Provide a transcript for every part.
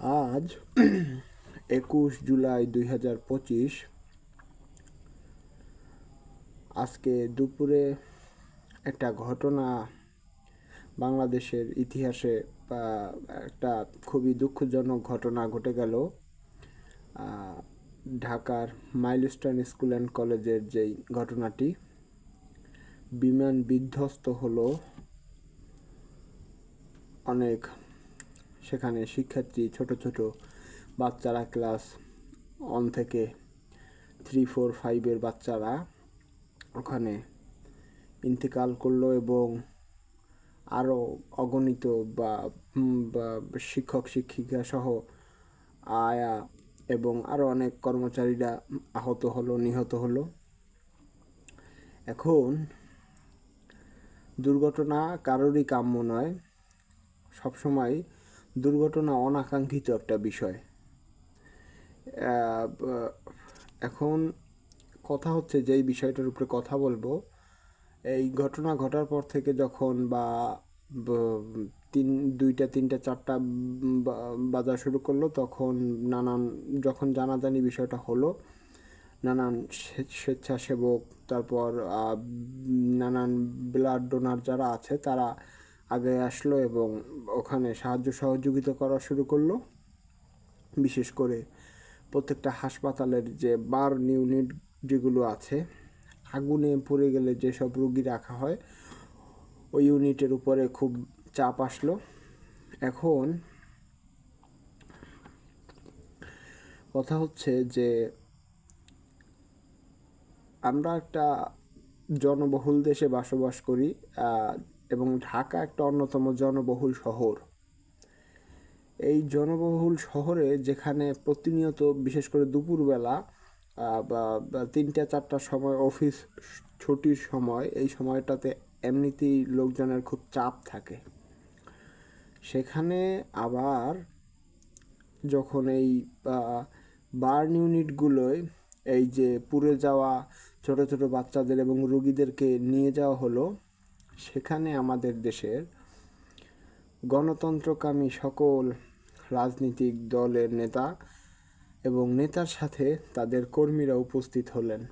আজ একুশ জুলাই দুই হাজার পঁচিশ। আজকে দুপুরে একটা ঘটনা বাংলাদেশের ইতিহাসে একটা খুবই দুঃখজনক ঘটনা ঘটে গেল। ঢাকার মাইলস্টোন স্কুল অ্যান্ড কলেজের যেই ঘটনাটি, বিমান বিধ্বস্ত হলো। অনেক সেখানে শিক্ষার্থী, ছোট ছোট বাচ্চারা ক্লাস ওয়ান থেকে থ্রি ফোর ফাইভের বাচ্চারা ওখানে ইন্তেকাল করল এবং আরও অগণিত বা শিক্ষক, শিক্ষিকা সহ আয়া এবং আরও অনেক কর্মচারীরা আহত হলো, নিহত হলো। এখন দুর্ঘটনা কারোরই কাম্য নয়। সবসময় দুর্ঘটনা অনাকাঙ্ক্ষিত একটা বিষয়। এখন কথা হচ্ছে যেই বিষয়টার উপরে কথা বলব, এই ঘটনা ঘটার পর থেকে যখন বা তিন, দুইটা, তিনটা, চারটা বা- বাজা শুরু করল, তখন নানান, যখন জানাজানি বিষয়টা হলো, নানান স্বেচ্ছাসেবক, তারপর নানান ব্লাড ডোনার যারা আছে, তারা আগে আসলো এবং ওখানে সাহায্য সহযোগিতা করা শুরু করল। বিশেষ করে প্রত্যেকটা হাসপাতালের যে বার ইউনিট যেগুলো আছে, আগুনে পড়ে গেলে যেসব রুগী রাখা হয়, ওই ইউনিটের উপরে খুব চাপ আসলো। এখন কথা হচ্ছে যে আমরা একটা জনবহুল দেশে বসবাস করি এবং ঢাকা একটা অন্যতম জনবহুল শহর। এই জনবহুল শহরে যেখানে প্রতিনিয়ত, বিশেষ করে দুপুরবেলা বা তিনটা চারটার সময় অফিস ছুটির সময়, এই সময়টাতে এমনিতেই লোকজনের খুব চাপ থাকে। সেখানে আবার যখন এই বার্ন ইউনিটগুলোয় এই যে পুড়ে যাওয়া ছোট ছোট বাচ্চাদের এবং রুগীদেরকে নিয়ে যাওয়া হলো সেখানে আমাদের দেশের গণতন্ত্রকামী সকল রাজনৈতিক দলের নেতা এবং নেতার সাথে তাদের কর্মীরা উপস্থিত হলেন।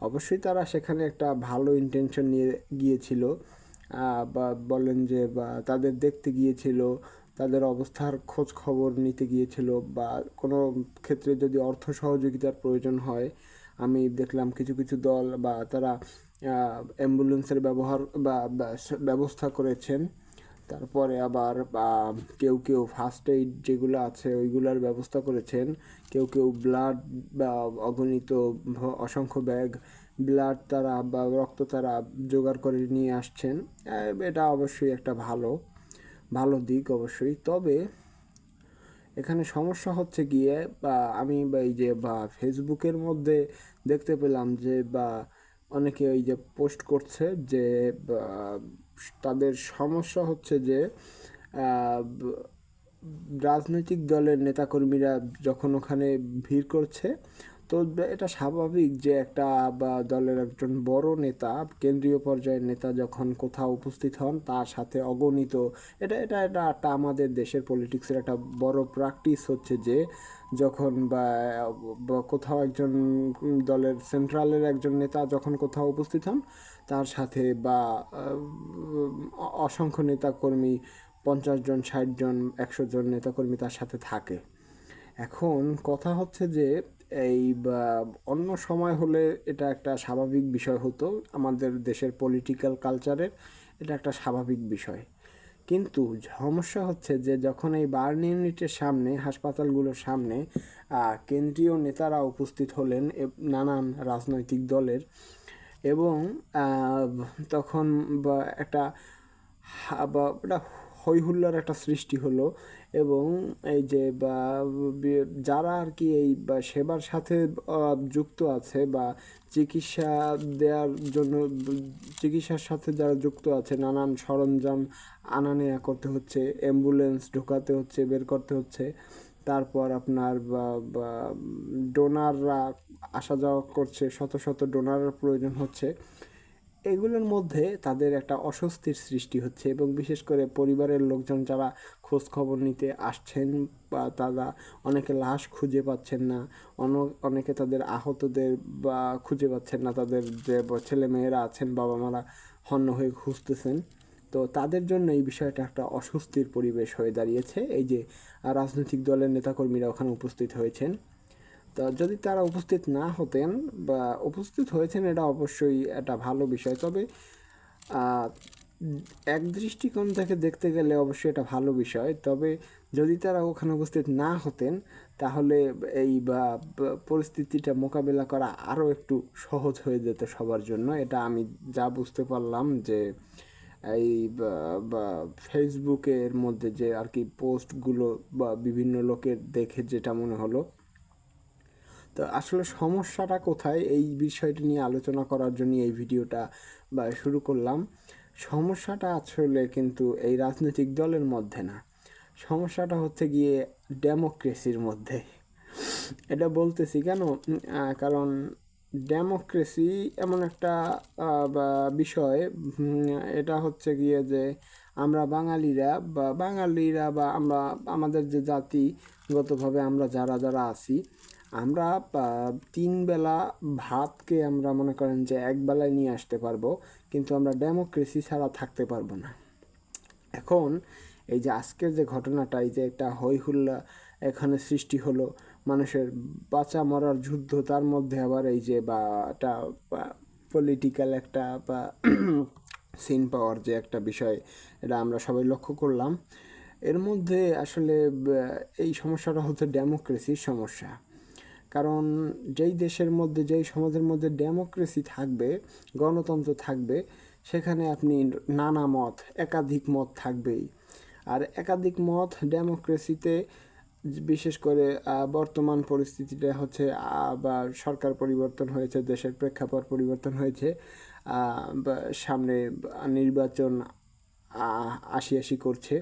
অবশ্যই তারা সেখানে একটা ভালো ইন্টেনশন নিয়ে গিয়েছিল বা বলেন যে, বা তাদের দেখতে গিয়েছিল, তাদের অবস্থার খোঁজ খবর নিতে গিয়েছিল, বা কোনো ক্ষেত্রে যদি অর্থ সহযোগিতার প্রয়োজন হয়, আমি দেখলাম কিছু কিছু দল বা তারা অ্যাম্বুলেন্সের ব্যবহার বা ব্যবস্থা করেছেন। তারপরে আবার কেউ কেউ ফার্স্ট এইড যেগুলো আছে ওইগুলোর ব্যবস্থা করেছেন। কেউ কেউ ব্লাড বা অগণিত অসংখ্য ব্যাগ ব্লাড তারা বা রক্ত তারা জোগাড় করে নিয়ে আসছেন। এটা অবশ্যই একটা ভালো ভালো দিক অবশ্যই। তবে এখানে সমস্যা হচ্ছে গিয়ে, বা, আমি বা এই যে, বা ফেসবুকের মধ্যে দেখতে পেলাম যে, বা অনেকে ওই যে পোস্ট করছে যে তাদের সমস্যা হচ্ছে যে রাজনৈতিক দলের নেতাকর্মীরা যখন ওখানে ভিড় করছে তো এটা স্বাভাবিক যে একটা বা দলের একজন বড় নেতা, কেন্দ্রীয় পর্যায়ের নেতা যখন কোথাও উপস্থিত হন, তার সাথে অগণিত, এটা এটা এটা একটা আমাদের দেশের পলিটিক্সের একটা বড় প্র্যাকটিস হচ্ছে যে যখন বা কোথাও একজন দলের সেন্ট্রালের একজন নেতা যখন কোথাও উপস্থিত হন, তার সাথে বা অসংখ্য নেতাকর্মী, পঞ্চাশ জন, ষাট জন, একশো জন নেতাকর্মী তার সাথে থাকে। এখন কথা হচ্ছে যে এই অন্য সময় হলে এটা একটা স্বাভাবিক বিষয় হতো। আমাদের দেশের পলিটিক্যাল কালচারের এটা একটা স্বাভাবিক বিষয়। কিন্তু সমস্যা হচ্ছে যে যখন এই বার্ন ইউনিটের সামনে, হাসপাতালগুলোর সামনে কেন্দ্রীয় নেতারা উপস্থিত হলেন নানান রাজনৈতিক দলের এবং তখন একটা হই হুল্লোড় একটা সৃষ্টি হলো এবং এই যে বা যারা আর কি এই সেবার সাথে যুক্ত আছে বা চিকিৎসা দেওয়ার জন্য, চিকিৎসার সাথে যারা যুক্ত আছে, নানান সরঞ্জাম আনা নেয়া করতে হচ্ছে, অ্যাম্বুলেন্স ঢোকাতে হচ্ছে, বের করতে হচ্ছে, তারপর আপনার বা, ডোনাররা আসা যাওয়া করছে, শত শত ডোনারের প্রয়োজন হচ্ছে। এগুলোর মধ্যে তাদের একটা অস্বস্তির সৃষ্টি হচ্ছে এবং বিশেষ করে পরিবারের লোকজন যারা খোঁজ খবর নিতে আসছেন বা তারা অনেকে লাশ খুঁজে পাচ্ছেন না অনেকে তাদের আহতদের বা খুঁজে পাচ্ছেন না, তাদের যে ছেলে মেয়েরা আছেন বাবা মারা হন্য হয়ে খুঁজতেছেন। তো তাদের জন্য এই বিষয়টা একটা অস্বস্তির পরিবেশ হয়ে দাঁড়িয়েছে। এই যে রাজনৈতিক দলের নেতাকর্মীরা ওখানে উপস্থিত হয়েছেন। তো যদি তারা উপস্থিত না হতেন বা উপস্থিত হয়েছেন, এটা অবশ্যই একটা ভালো বিষয়। তবে এক দৃষ্টিকোণ থেকে দেখতে গেলে অবশ্যই এটা ভালো বিষয়। তবে যদি তারা ওখানে উপস্থিত না হতেন, তাহলে এই বা পরিস্থিতিটা মোকাবেলা করা আরও একটু সহজ হয়ে যেত সবার জন্য। এটা আমি যা বুঝতে পারলাম যে, এই ফেসবুকের মধ্যে যে আর কি পোস্টগুলো বা বিভিন্ন লোকের দেখে যেটা মনে হলো তো আসলে সমস্যাটা কোথায়? এই বিষয়টি নিয়ে আলোচনা করার জন্য এই ভিডিওটা বা শুরু করলাম। সমস্যাটা আসলে কিন্তু এই রাজনৈতিক দলের মধ্যে না। সমস্যাটা হচ্ছে গিয়ে ডেমোক্রেসির মধ্যে। এটা বলতেছি কেন? কারণ ডেমোক্রেসি এমন একটা বিষয় এটা হচ্ছে গিয়ে যে আমরা বাঙালিরা বা বাঙালিরা বা আমরা, আমাদের যে জাতিগতভাবে আমরা যারা যারা আছি আমরা তিন বেলা ভাতকে আমরা মনে করেন যে এক বেলায় নিয়ে আসতে পারব, কিন্তু আমরা ডেমোক্রেসি ছাড়া থাকতে পারব না। এখন এই যে আজকের যে ঘটনাটা, এই যে একটা হই হুল্লা এখানে সৃষ্টি হলো, মানুষের বাঁচা মরার যুদ্ধ, তার মধ্যে আবার এই যে বা, একটা পলিটিক্যাল একটা, বা সিন পাওয়ার যে একটা বিষয়, এটা আমরা সবাই লক্ষ্য করলাম। এর মধ্যে আসলে এই সমস্যাটা হচ্ছে ডেমোক্রেসির সমস্যা। কারণ যেই দেশের মধ্যে, যেই সমাজের মধ্যে ডেমোক্রেসি থাকবে, গণতন্ত্র থাকবে, সেখানে আপনি নানা মত, একাধিক মত থাকবেই। আর একাধিক মত ডেমোক্রেসিতে বিশেষ করে বর্তমান পরিস্থিতিটা হচ্ছে বা সরকার পরিবর্তন হয়েছে, দেশের প্রেক্ষাপট পরিবর্তন হয়েছে সামনে নির্বাচন আসি আসি করছে।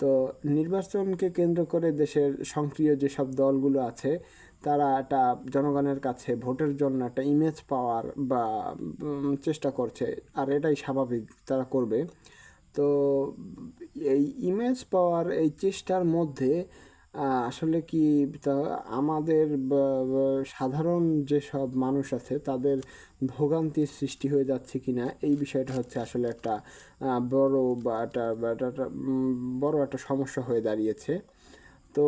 তো নির্বাচনকে কেন্দ্র করে দেশের সক্রিয় যেসব দলগুলো আছে তারা একটা জনগণের কাছে ভোটের জন্য একটা ইমেজ পাওয়ার বা চেষ্টা করছে আর এটাই স্বাভাবিক তারা করবে। তো এই ইমেজ পাওয়ার এই চেষ্টার মধ্যে আসলে কি আমাদের সাধারণ যেসব মানুষ আছে তাদের ভোগান্তির সৃষ্টি হয়ে যাচ্ছে কিনা এই বিষয়টা হচ্ছে আসলে একটা বড় বা একটা, বড় একটা সমস্যা হয়ে দাঁড়িয়েছে। তো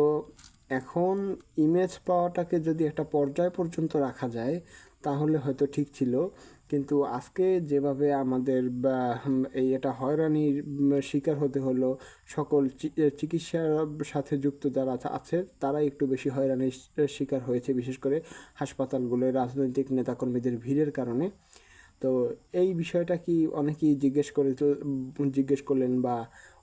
এখন ইমেজ পাওয়াটাকে যদি একটা পর্যায় পর্যন্ত রাখা যায়, তাহলে হয়তো ঠিক ছিল। কিন্তু আজকে যেভাবে আমাদের এই এটা হয়রানির শিকার হতে হলো, সকল চিকিৎসার সাথে যুক্ত যারা আছে- তারাই একটু বেশি হয়রানির শিকার হয়েছে, বিশেষ করে হাসপাতালগুলোয় রাজনৈতিক নেতাকর্মীদের ভিড়ের কারণে। তো এই বিষয়টা কি অনেকেই জিজ্ঞেস করে জিজ্ঞেস করলেন বা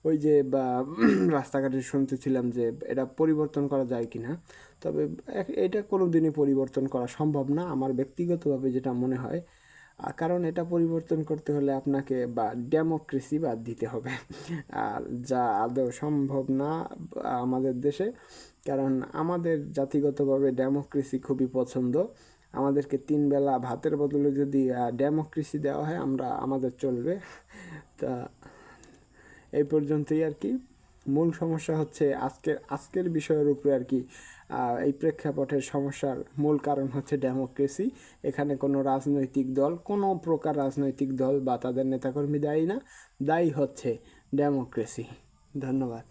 ওই যে, বা রাস্তাঘাটে শুনতেছিলাম যে এটা পরিবর্তন করা যায় কি না তবে এটা কোনো দিনই পরিবর্তন করা সম্ভব না আমার ব্যক্তিগতভাবে যেটা মনে হয়। কারণ এটা পরিবর্তন করতে হলে আপনাকে বা ডেমোক্রেসি বাদ দিতে হবে। আর যা আদৌ সম্ভব না আমাদের দেশে, কারণ আমাদের জাতিগতভাবে ডেমোক্রেসি খুবই পছন্দ। আমাদেরকে তিন বেলা ভাতের বদলে যদি ডেমোক্রেসি দেওয়া হয়, আমরা আমাদের চলবে। তা এই পর্যন্তই আর কি। মূল সমস্যা হচ্ছে আজকের আজকের বিষয়ের উপরে আর কি এই প্রেক্ষাপটের সমস্যার মূল কারণ হচ্ছে ডেমোক্রেসি এখানে কোনো রাজনৈতিক দল, কোনো প্রকার রাজনৈতিক দল বা তাদের নেতাকর্মী দায়ী না। দায়ী হচ্ছে ডেমোক্রেসি ধন্যবাদ।